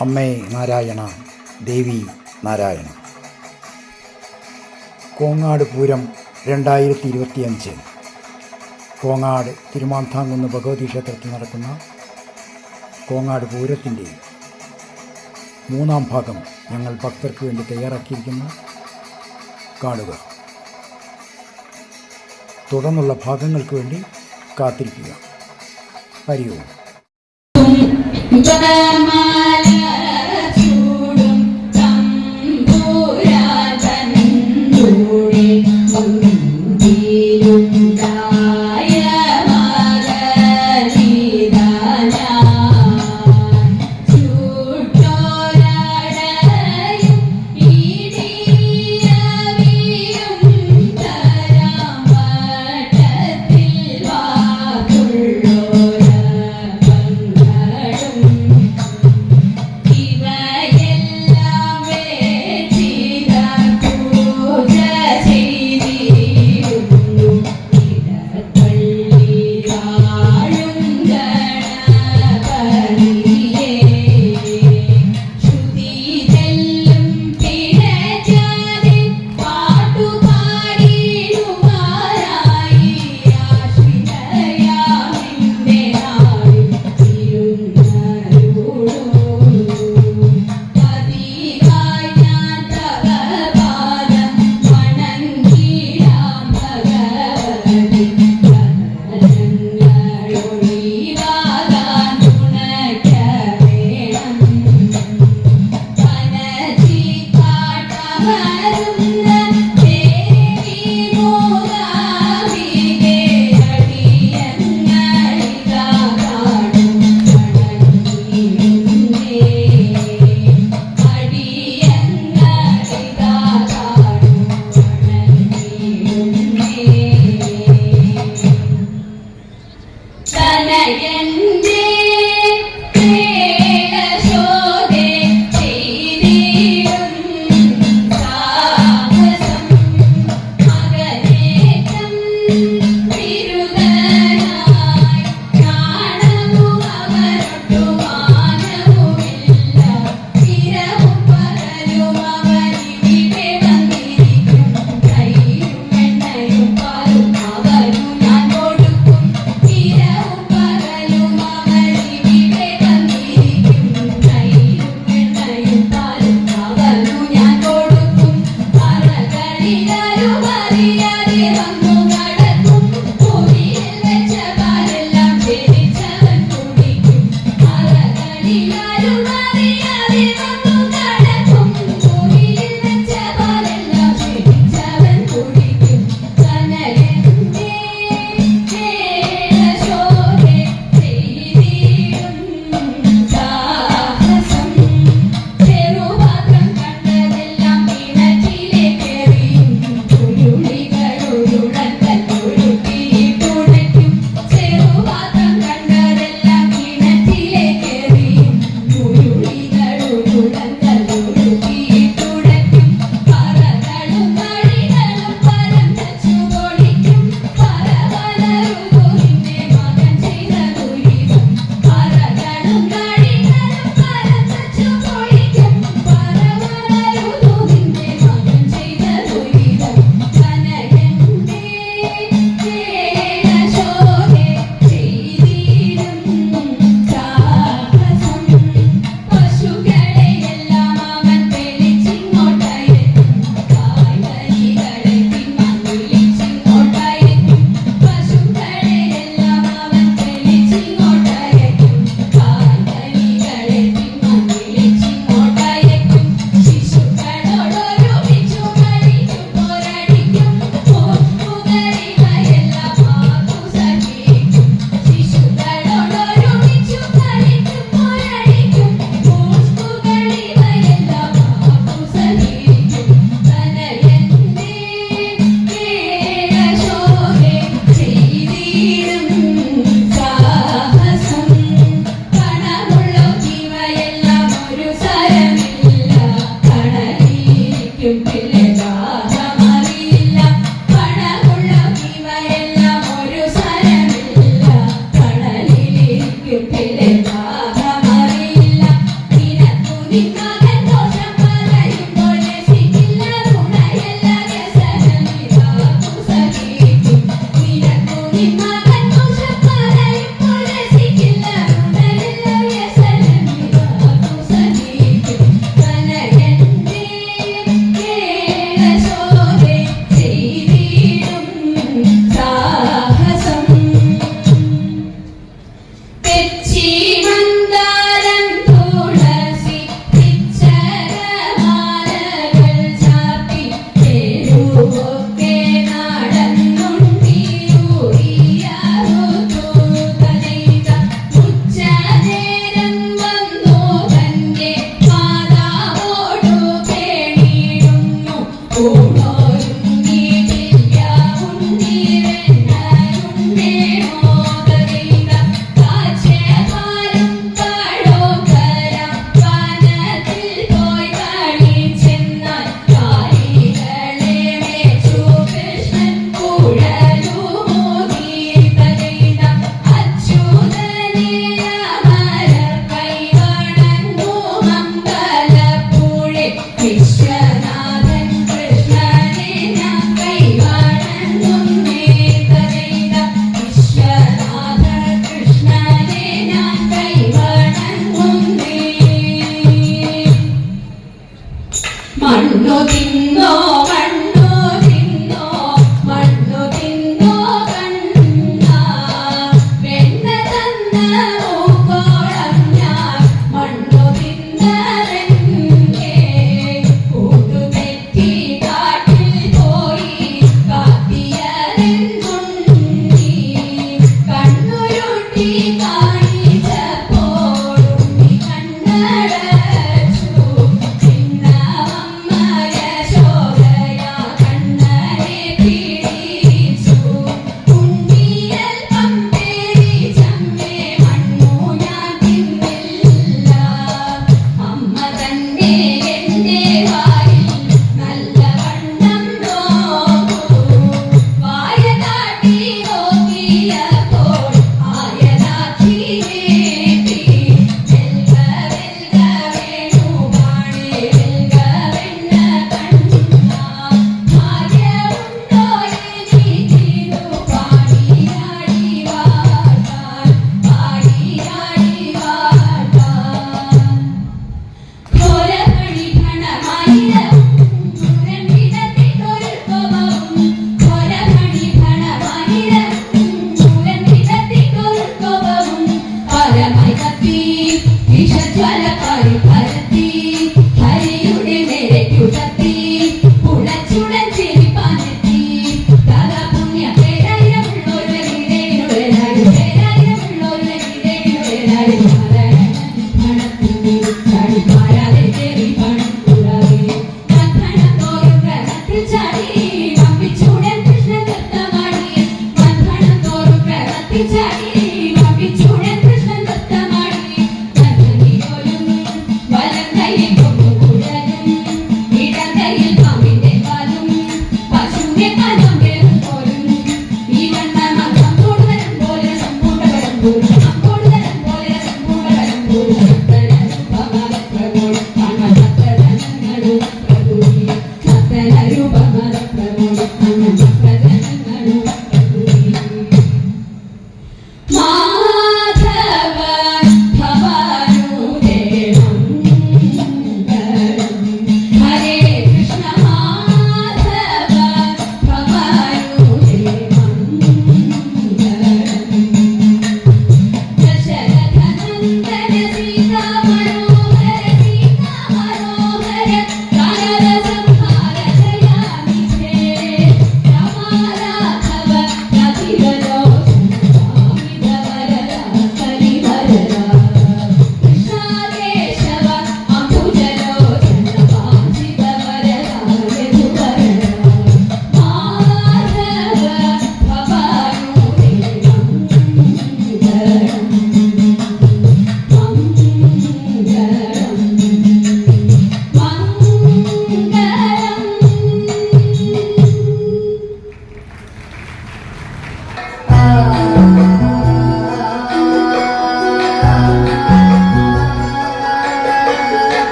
അമ്മേ നാരായണ ദേവി നാരായണ. കോങ്ങാട് പൂരം രണ്ടായിരത്തി ഇരുപത്തിയഞ്ച് കോങ്ങാട് തിരുമാന്താങ്കുന്ന് ഭഗവതി ക്ഷേത്രത്തിൽ നടക്കുന്ന കോങ്ങാട് പൂരത്തിന്റെ മൂന്നാം ഭാഗം ഞങ്ങൾ ഭക്തർക്ക് വേണ്ടി തയ്യാറാക്കിയിരിക്കുന്നു. കാണുക. തുടർന്നുള്ള ഭാഗങ്ങൾക്ക് വേണ്ടി കാത്തിരിക്കുക. ഹരി